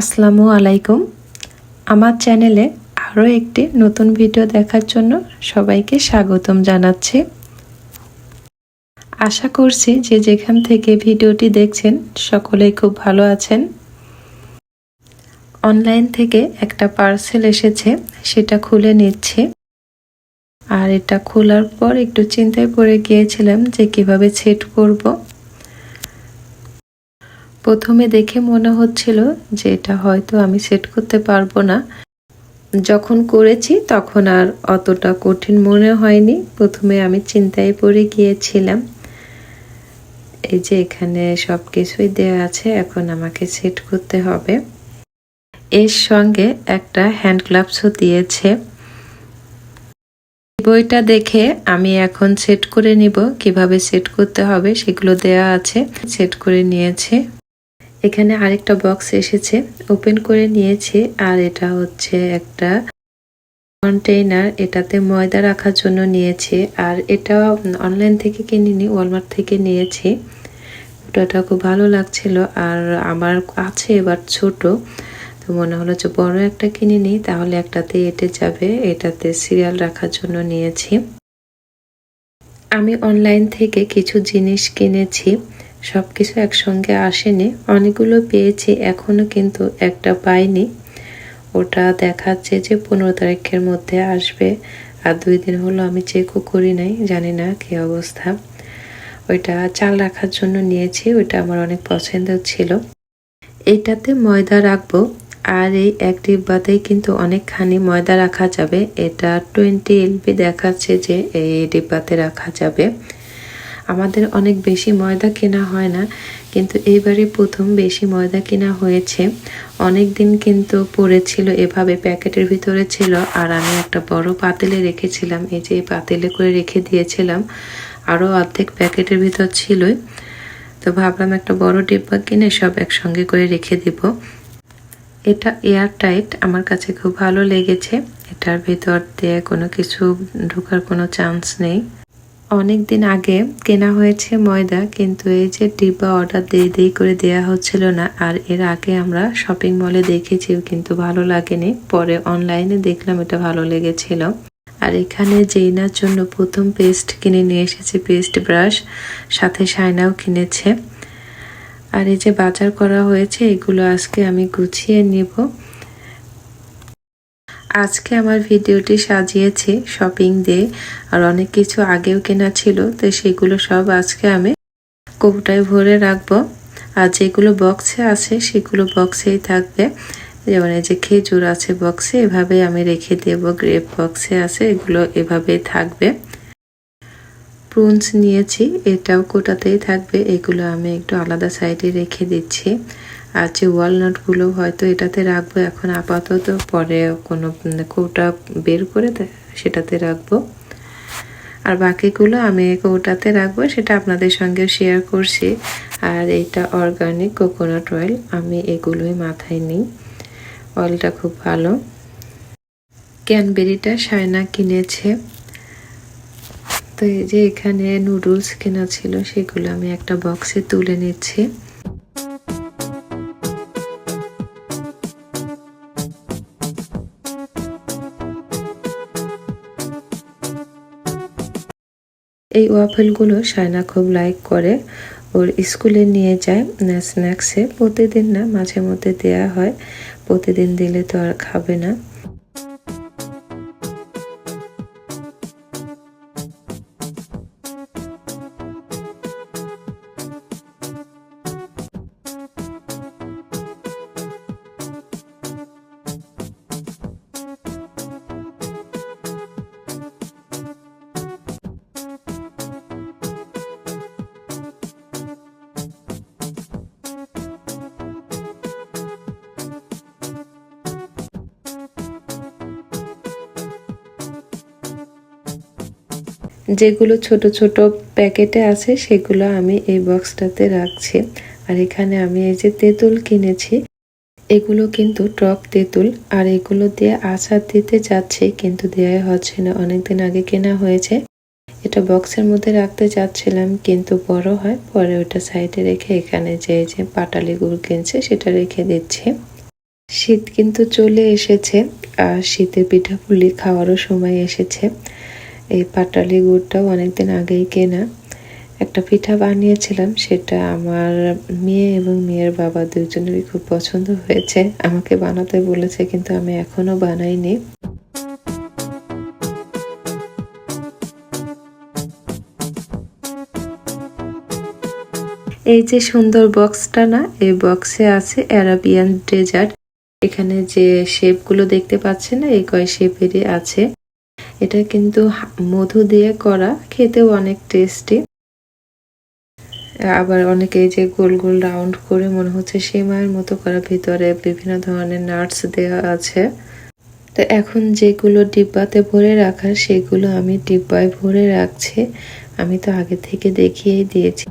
আসসালামু আলাইকুম। আমার চ্যানেলে আরও একটি নতুন ভিডিও দেখার জন্য সবাইকে স্বাগতম জানাচ্ছি। আশা করছি যে যেখান থেকে ভিডিওটি দেখছেন সকলেই খুব ভালো আছেন। অনলাইন থেকে একটা পার্সেল এসেছে, সেটা খুলে নিচ্ছে। আর এটা খোলার পর একটু চিন্তায় পড়ে গিয়েছিলাম যে কীভাবে সেট করব। প্রথমে দেখে মনে হচ্ছিল যে এটা হয়তো আমি সেট করতে পারব না। যখন করেছি তখন আর অতটা কঠিন মনে হয়নি। প্রথমে আমি চিন্তায় পড়ে গিয়েছিলাম, এই যে এখানে সব কিছুই দেওয়া আছে, এখন আমাকে সেট করতে হবে। এর সঙ্গে একটা হ্যান্ড গ্লাভসও দিয়েছে। বইটা দেখে আমি এখন সেট করে নিব। কীভাবে সেট করতে হবে সেগুলো দেয়া আছে। সেট করে নিয়েছে। এখানে আরেকটা বক্স এসেছে। ওপেন করে নিয়েছি আর এটা হচ্ছে একটা কন্টেইনার এটাতে ময়দা রাখার জন্য নিয়েছি আর এটা অনলাইন থেকে কিনিনি ওয়ালমার্ট থেকে নিয়েছি। ওটাটা খুব ভালো লাগছিল আর আমার আছে এবার ছোট। তো মনে হলো যে বড় একটা কিনে নিই, তাহলে একটাতে এটে যাবে। এটাতে সিরিয়াল রাখার জন্য নিয়েছি। আমি অনলাইন থেকে কিছু জিনিস কিনেছি। সব কিছু একসঙ্গে আসেনি। অনেকগুলো পেয়েছি এখনও কিন্তু একটা পাইনি। ওটা দেখাচ্ছে যে পনেরো তারিখের মধ্যে আসবে। আর দুই দিন হলো আমি চেকও করি নাই, জানি না কি অবস্থা। ওইটা চাল রাখার জন্য নিয়েছি, ওইটা আমার অনেক পছন্দ ছিল। এইটাতে ময়দা রাখব। আর এই এক ডিব্বাতেই কিন্তু অনেকখানি ময়দা রাখা যাবে। এটা টোয়েন্টি এলবি দেখাচ্ছে যে এই ডিব্বাতে রাখা যাবে। আমাদের অনেক বেশি ময়দা কেনা হয় না, কিন্তু এইবারে প্রথম বেশি ময়দা কেনা হয়েছে। অনেক দিন কিন্তু পড়েছিল এভাবে, প্যাকেটের ভিতরে ছিল, আর আমি একটা বড় পাতিলে রেখেছিলাম, এই যে পাতিলে করে রেখে দিয়েছিলাম। আরও অর্ধেক প্যাকেটের ভিতর ছিলই। তো ভাবলাম একটা বড় ডিব্বা কিনে সব একসঙ্গে করে রেখে দিব। এটা এয়ার টাইট আমার কাছে খুব ভালো লেগেছে। এটার ভিতর দিয়ে কোনো কিছু ঢোকার কোনো চান্স নেই। অনেক দিন আগে কেনা হয়েছে ময়দা, কিন্তু এই যে ডিব্বা অর্ডার দিয়ে দিয়ে করে দেয়া হচ্ছিল না। আর এর আগে আমরা শপিং মলে দেখেছি কিন্তু ভালো লাগেনি। পরে অনলাইনে দেখলাম এটা ভালো লেগেছিল। আর এখানে জেইনার জন্য প্রথম পেস্ট কিনে নিয়ে এসেছে পেস্ট ব্রাশ, সাথে সাইনাও কিনেছে। আর এই যে বাজার করা হয়েছে, এগুলো আজকে আমি গুছিয়ে নিব। আজকে আমার ভিডিওটি সাজিয়েছি শপিং দিয়ে, আর অনেক কিছু আগেও কেনা ছিল, তো সেগুলো সব আজকে আমি কৌটায় ভরে রাখব। আর যেগুলো বক্সে আছে, সেগুলো বক্সেই থাকবে। যেমন এই যে খেজুর আছে বক্সে এভাবে আমি রেখে দেব। গ্রেপ বক্সে আছে, এগুলো এভাবেই থাকবে। প্রুনস নিয়েছি, এটাও কোটাতেই থাকবে। এগুলো আমি একটু আলাদা সাইডে রেখে দিচ্ছি। আর যে ওয়ালনাটগুলো হয়তো এটাতে রাখব। এখন আপাতত পরে কোনো কৌটা বের করে সেটাতে রাখব। আর বাকিগুলো আমি কৌটাতে রাখব, সেটা আপনাদের সঙ্গে শেয়ার করছি। আর এইটা অর্গানিক কোকোনাট অয়েল আমি এগুলোই মাথায় নিই। অয়েলটা খুব ভালো। ক্যানবেরিটা সায়না কিনেছে। তো এই যে এখানে নুডলস কেনা ছিল, সেগুলো আমি একটা বক্সে তুলে নিচ্ছি। এই ওয়াফেলগুলো সায়না খুব লাইক করে। ওর স্কুলে নিয়ে যায় স্ন্যাক্সে প্রতিদিন না, মাঝে মধ্যে দেয়া হয়। প্রতিদিন দিলে তো আর খাবে না। যেগুলো ছোট ছোট প্যাকেটে আছে, সেগুলো আমি এই বক্সটাতে রাখছি। আর এখানে আমি এই যে তেঁতুল কিনেছি, এগুলো কিন্তু টক তেঁতুল, আর এগুলো দিয়ে আচার দিতে যাচ্ছে, কিন্তু দেওয়া হচ্ছে না। অনেকদিন আগে কেনা হয়েছে। এটা বক্সের মধ্যে রাখতে চাচ্ছিলাম কিন্তু বড় হয়, পরে ওটা সাইডে রেখে এখানে যে যে পাটালি গুড় কিনছে, সেটা রেখে দিচ্ছি। শীত কিন্তু চলে এসেছে, আর শীতের পিঠাপুলি খাওয়ারও সময় এসেছে। এই পাটালি গুড়টাও অনেকদিন আগেই কেনা। একটা পিঠা বানিয়েছিলাম, সেটা আমার মেয়ে এবং মেয়ের বাবা দুজনেরই খুব পছন্দ হয়েছে। আমাকে বানাতে বলেছে, কিন্তু আমি এখনও বানাইনি। এই যে সুন্দর বক্সটা না, এই বক্সে আছে অ্যারাবিয়ান ডেজার্ট। এখানে যে শেপগুলো দেখতে পাচ্ছেন এই কয় শেপেরই আছে। এটা কিন্তু মধু দিয়ে করা, খেতেও অনেক টেস্টি আবার অনেকে যে গোল গোল রাউন্ড করে মনে হচ্ছে সেমাইয়ের মতো করা, ভিতরে বিভিন্ন ধরনের নাটস দেওয়া আছে। তো এখন যেগুলো ডিব্বাতে ভরে রাখা, সেগুলো আমি ডিব্বায় ভরে রাখছি। আমি তো আগে থেকে দেখিয়েই দিয়েছি।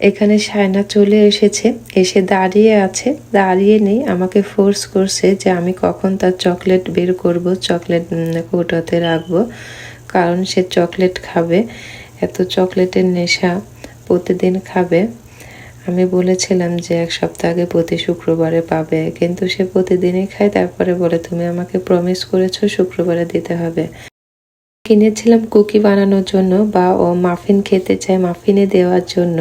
এখানে সায়না চলে এসেছে, এসে দাঁড়িয়ে আছে। দাঁড়িয়ে নেই, আমাকে ফোর্স করছে যে আমি কখন তার চকলেট বের করব চকলেট কৌটোতে রাখব, কারণ সে চকলেট খাবে, এত চকলেটের নেশা প্রতিদিন খাবে। আমি বলেছিলাম যে এক সপ্তাহ আগে প্রতি শুক্রবারে পাবে, কিন্তু সে প্রতিদিনই খায়, তারপরে বলে, তুমি আমাকে প্রমিস করেছ শুক্রবারে দিতে হবে। কিনেছিলাম কুকি বানানোর জন্য বা ও মাফিন খেতে চায় মাফিনে দেওয়ার জন্য।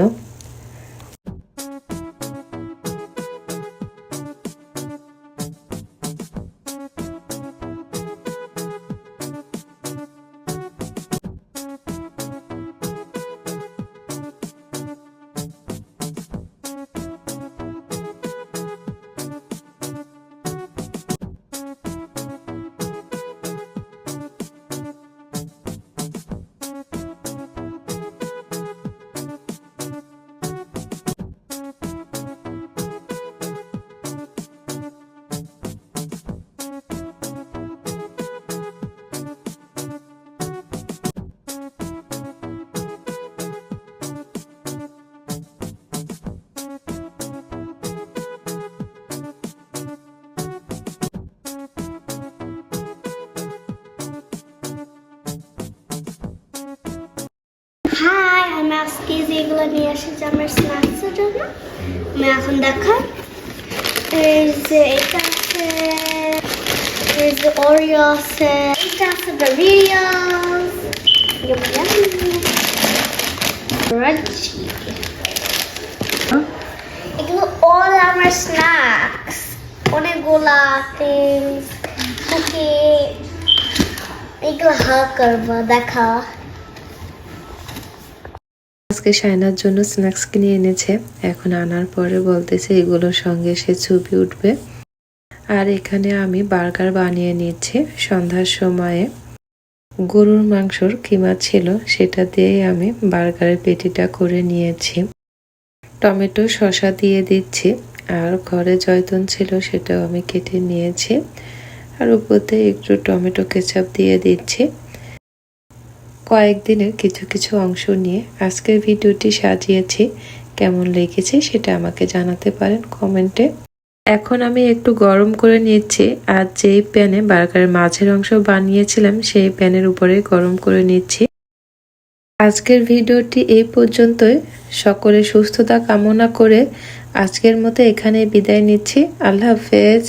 আজকে যেগুলো নিয়ে এসেছি আমার স্ন্যাক্সের জন্য আমি এখন এই যে এটা আছে এই যে এটা আছে এগুলো অল আমার স্ন্যাক্স অনেকগুলা থিংস কুকি হা করব দেখা আজকে সায়নার জন্য স্ন্যাক্স কিনে এনেছে। এখন আনার পরে বলতেছে এগুলোর সঙ্গে সে ছবি উঠবে। আর এখানে আমি বার্গার বানিয়ে নিচ্ছি। সন্ধ্যার সময়ে গরুর মাংসর কিমা ছিল, সেটা দিয়ে আমি বার্গারের পেটিটা করে নিয়েছি। টমেটো, শসা দিয়ে দিচ্ছি। আর ঘরে জয়তুন ছিল, সেটাও আমি কেটে নিয়েছি। আর উপরে একটু টমেটো কেচাপ দিয়ে দিচ্ছি। কয়েকদিনের কিছু কিছু অংশ নিয়ে আজকের ভিডিওটি সাজিয়েছি। কেমন লেগেছে সেটা আমাকে জানাতে পারেন কমেন্টে। এখন আমি একটু গরম করে নিচ্ছি আর যেই প্যানে বার্গারের মাঝের অংশ বানিয়েছিলাম, সেই প্যানের উপরে গরম করে নিচ্ছি। আজকের ভিডিওটি এই পর্যন্তই। সকলে সুস্থতা কামনা করে আজকের মতো এখানে বিদায় নিচ্ছি। আল্লাহ হাফেজ।